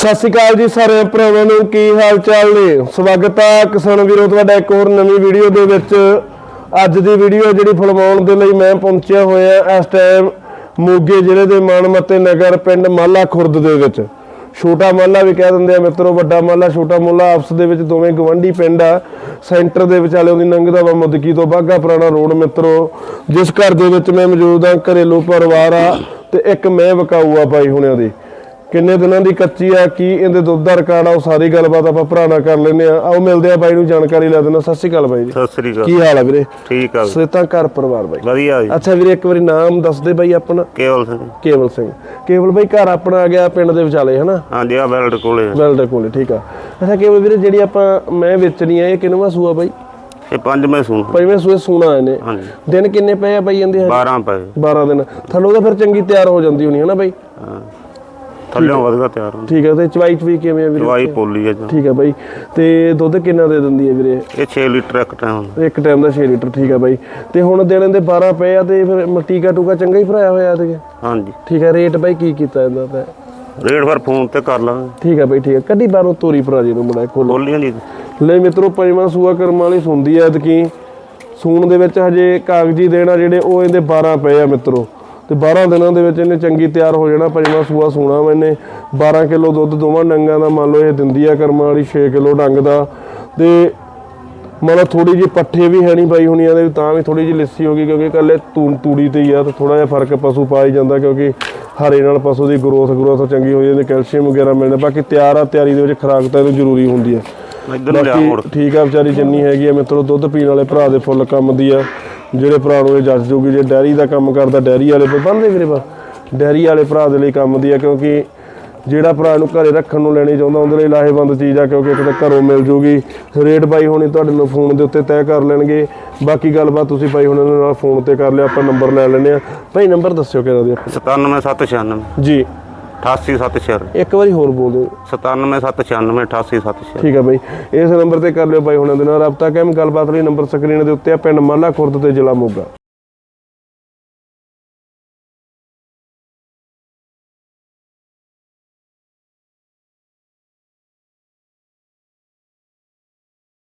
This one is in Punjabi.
ਸਤਿ ਸ਼੍ਰੀ ਅਕਾਲ ਜੀ ਸਾਰੇ ਭਰਾਵਾਂ ਨੂੰ, ਕੀ ਹਾਲ ਚਾਲ ਨੇ? ਸਵਾਗਤ ਹੈ ਕਿਸਾਨ ਵੀਰੋ, ਤੁਹਾਡਾ ਇੱਕ ਹੋਰ ਨਵੀਂ ਵੀਡੀਓ ਦੇ ਵਿੱਚ। ਅੱਜ ਦੀ ਵੀਡੀਓ ਜਿਹੜੀ ਫਿਲਮਾਉਣ ਦੇ ਲਈ ਮੈਂ ਪਹੁੰਚਿਆ ਹੋਇਆ ਇਸ ਟਾਈਮ ਮੋਗੇ ਜ਼ਿਲ੍ਹੇ ਦੇ ਮਾਨਮੱਤੇ ਨਗਰ ਪਿੰਡ ਮਾਲਾ ਖੁਰਦ ਦੇ ਵਿੱਚ। ਛੋਟਾ ਮਾਲਾ ਵੀ ਕਹਿ ਦਿੰਦੇ ਆ ਮਿੱਤਰੋ, ਵੱਡਾ ਮਾਲਾ, ਛੋਟਾ ਮਾਲਾ ਆਪਸ ਦੇ ਵਿੱਚ ਦੋਵੇਂ ਗਵੰਡੀ ਪਿੰਡ ਆ। ਸੈਂਟਰ ਦੇ ਵਿਚਾਲੇ ਉਹਦੀ ਲੰਘਦਾ ਵਾ ਮੁਦਕੀ ਤੋਂ ਬਾਗਾ ਪੁਰਾਣਾ ਰੋਡ ਮਿੱਤਰੋ। ਜਿਸ ਘਰ ਦੇ ਵਿੱਚ ਮੈਂ ਮੌਜੂਦ ਆ ਘਰੇਲੂ ਪਰਿਵਾਰ ਆ ਤੇ ਇੱਕ ਮੈਂ ਵਕਾਊ ਆ ਬਾਈ ਹੁਣਿਆਂ ਦੀ। ਕਿੰਨੇ ਦਿਨਾਂ ਦੀ ਕੱਚੀ ਆ ਕੀ ਇਹਦੇ ਦੁੱਧ ਦਾ ਰਿਕਾਰਡ ਆ ਉਹ ਸਾਰੀ ਗੱਲਬਾਤ ਆਪਾਂ ਭਰਾ ਨਾਲ ਕਰ ਲੈਨੇ ਆ ਆਓ ਮਿਲਦੇ ਆ ਬਾਈ ਨੂੰ ਜਾਣਕਾਰੀ ਲੈ ਦਿੰਦਾ ਸਤਿ ਸ਼੍ਰੀ ਅਕਾਲ ਬਾਈ ਜੀ। ਸਤਿ ਸ੍ਰੀ ਅਕਾਲ। ਕੀ ਹਾਲ ਆ ਵੀਰੇ? ਠੀਕ ਆ। ਸੇਤਾ ਘਰ ਪਰਿਵਾਰ ਬਾਈ। ਵਧੀਆ ਜੀ। ਅੱਛਾ ਵੀਰੇ ਇੱਕ ਵਾਰੀ ਨਾਮ ਦੱਸ ਦੇ ਬਾਈ ਆਪਣਾ। ਕੇਵਲ ਸਿੰਘ। ਕੇਵਲ ਸਿੰਘ। ਕੇਵਲ ਬਾਈ ਘਰ ਆਪਣਾ ਆ ਗਿਆ ਪਿੰਡ ਦੇ ਵਿਚਾਲੇ ਹਨਾ? ਹਾਂਜੀ ਆ ਬੈਲਟ ਕੋਲੇ ਆ। ਵੈਲਡਰ ਕੋਲੇ ਠੀਕ ਆ। ਅੱਛਾ ਕੇਵਲ ਵੀਰੇ ਜਿਹੜੀ ਆਪਾਂ ਮੈਂ ਵੇਚਣੀ ਆ ਇਹ ਕਿੰਨਵਾ ਸੂਆ ਬਾਈ? ਇਹ ਪੰਜ ਮੈਂ ਸੁਣ ਪੰਜਵੇਂ ਸੂਏ ਸੂਣਾ ਇਹਨੇ। ਹਾਂਜੀ। ਦਿਨ ਕਿੰਨੇ ਪਏ ਆ ਬਾਈ ਜਾਂਦੇ 12 ਪਏ। 12 ਦਿਨ। ਥੱਲੋਂ ਤਾਂ ਫਿਰ ਚੰਗੀ ਤਿਆਰ ਹੋ ਜਾਂਦੀ ਹੋਣੀ ਹਨਾ ਬਾਈ? ਹਾਂ। ਥੱਲਿਓਂ ਵਧਗਾ ਤਿਆਰ ਹੁੰਦਾ। ਠੀਕ ਆ ਤੇ ਚਵਾਈ ਚਵੀ ਕਿਵੇਂ ਆ ਵੀਰੇ? ਦਵਾਈ ਪੋਲੀ ਆ ਜੀ। ਠੀਕ ਆ ਬਾਈ ਤੇ ਦੁੱਧ ਕਿੰਨਾ ਦੇ ਦਿੰਦੀ ਹੈ ਵੀਰੇ? ਇਹ 6 ਲੀਟਰ ਇੱਕ ਟਾਈਮ ਇੱਕ ਟਾਈਮ ਦਾ 6 ਲੀਟਰ ਠੀਕ ਆ ਬਾਈ। ਤੇ ਹੁਣ ਦਿਨ ਦੇ 12 ਪਏ ਆ ਤੇ ਫਿਰ ਮ- ਟੀਕਾ ਚੰਗਾ ਹੀ ਭਰਾਇਆ ਹੋਇਆ ਤੇ? ਹਾਂਜੀ। ਠੀਕ ਆ ਰੇਟ ਬਾਈ ਕੀ ਕੀਤਾ ਇਹਦਾ ਤਾਂ? ਰੇਟ ਫਿਰ ਫੋਨ ਤੇ ਕਰ ਲਾਂਗੇ। ਠੀਕ ਆ ਬਾਈ ਠੀਕ ਆ ਕੱਢੀ ਬਾਹਰੋਂ ਤੋਰੀ ਭਰਾ ਜੀ ਨੂੰ ਮੁੰਡਾ ਕੋਲ ਬੋਲੀਆਂ ਜੀ। ਲੈ ਮਿੱਤਰੋ ਪੰਜਵਾਂ ਸੂਆ ਕਰਮ ਵਾਲੀ ਸੁਣਦੀ ਐ ਐਤਕੀ। ਸੂਣ ਦੇ ਵਿੱਚ ਹਜੇ ਕਾਗਜ਼ੀ ਦੇਣਾ ਜਿਹੜੇ ਉਹ ਇਹਦੇ 12 ਪਏ ਆ ਮਿੱਤਰੋ। ਤੇ 12 ਦਿਨਾਂ ਦੇ ਵਿੱਚ ਇਹਨੇ ਚੰਗੀ ਤਿਆਰ ਹੋ ਜਾਣਾ ਪੰਜਵਾਂ ਸੂਆ ਸੂਣਾ ਮੈਨੇ 12 ਕਿਲੋ ਦੁੱਧ ਦੋਵਾਂ ਡੰਗਾਂ ਦਾ ਮੰਨ ਲਓ ਇਹ ਦਿੰਦੀ ਆ ਕਰਮਾਂ ਵਾਲੀ 6 ਕਿਲੋ ਡੰਗ ਦਾ। ਤੇ ਮਤਲਬ ਥੋੜੀ ਜਿਹੀ ਪੱਠੇ ਵੀ ਹੈ ਨਹੀਂ ਬਾਈ ਹੁਣੀਆਂ ਦੇ ਵੀ ਤਾਂ ਵੀ ਥੋੜੀ ਜਿਹੀ ਲੱਸੀ ਹੋ ਗਈ ਕਿਉਂਕਿ ਕੱਲੇ ਤੂੜੀ ਤੇ ਹੀ ਆ ਤੇ ਥੋੜਾ ਜਿਹਾ ਫ਼ਰਕ ਪਸ਼ੂ ਪਾ ਹੀ ਜਾਂਦਾ ਕਿਉਂਕਿ ਹਰੇ ਨਾਲ ਪਸ਼ੂ ਦੀ ਗਰੋਥ ਗਰੋਥ ਚੰਗੀ ਹੋ ਜਾਂਦੀ ਕੈਲਸ਼ੀਅਮ ਵਗੈਰਾ ਮਿਲਦਾ ਬਾਕੀ ਤਿਆਰ ਆ ਤਿਆਰੀ ਦੇ ਵਿੱਚ ਖੁਰਾਕ ਤਾਂ ਇਹਨੂੰ ਜ਼ਰੂਰੀ ਹੁੰਦੀ ਆ। ਇੱਧਰ ਲਿਆ ਮੋੜ। ਠੀਕ ਆ ਵਿਚਾਰੀ ਜਿੰਨੀ ਹੈਗੀ ਆ ਮਿੱਤਰੋ ਦੁੱਧ ਪੀਣ ਵਾਲੇ ਭਰਾ ਦੇ ਫੁੱਲ ਕੰਮ ਦੀ ਆ। ਜਿਹੜੇ ਭਰਾ ਨੂੰ ਇਹ ਜੱਜ ਜੋਗੀ ਜੇ ਡੈਰੀ ਦਾ ਕੰਮ ਕਰਦਾ ਡੈਰੀ ਵਾਲੇ ਬੰਦੇ ਵੀਰੇ ਬਾ ਡੈਰੀ ਵਾਲੇ ਭਰਾ ਦੇ ਲਈ ਕੰਮ ਦੀ ਆ ਕਿਉਂਕਿ ਜਿਹੜਾ ਭਰਾ ਨੂੰ ਘਰੇ ਰੱਖਣ ਨੂੰ ਲੈਣੀ ਚਾਹੁੰਦਾ ਉਹਦੇ ਲਈ ਲਾਹੇਵੰਦ ਚੀਜ਼ ਆ ਕਿਉਂਕਿ ਇੱਕ ਤਾਂ ਘਰੋਂ ਮਿਲ ਜੂਗੀ। ਰੇਟ ਬਾਈ ਹੋਣੀ ਤੁਹਾਡੇ ਨੂੰ ਫੋਨ ਦੇ ਉੱਤੇ ਤੈਅ ਕਰ ਲੈਣਗੇ। ਬਾਕੀ ਗੱਲਬਾਤ ਤੁਸੀਂ ਬਾਈ ਹੁਣਾਂ ਦੇ ਨਾਲ ਫੋਨ ਤੇ ਕਰ ਲਿਆ ਆਪਾਂ ਨੰਬਰ ਲੈ ਲੈਣੇ ਆ। ਭਾਈ ਨੰਬਰ ਦੱਸਿਓ ਕਿਹੜਾ ਦੀ 97796 ਜੀ। 8876 ਇੱਕ ਵਾਰੀ ਹੋਰ ਬੋਲ ਦਿਓ। 9776988796 ਠੀਕ ਹੈ ਬਾਈ। ਇਸ ਨੰਬਰ ਤੇ ਕਰ ਲਿਓ ਭਾਈ ਹੁਣਾਂ ਦੇ ਨਾਲ। ਰਾਬਤਾ ਕਾਇਮ ਗੱਲਬਾਤ ਲਈ ਨੰਬਰ ਸਕਰੀਨ ਦੇ ਉੱਤੇ ਆ ਪਿੰਡ ਮਾਲਾ ਖੁਰਦ ਤੇ ਜ਼ਿਲ੍ਹਾ ਮੋਗਾ।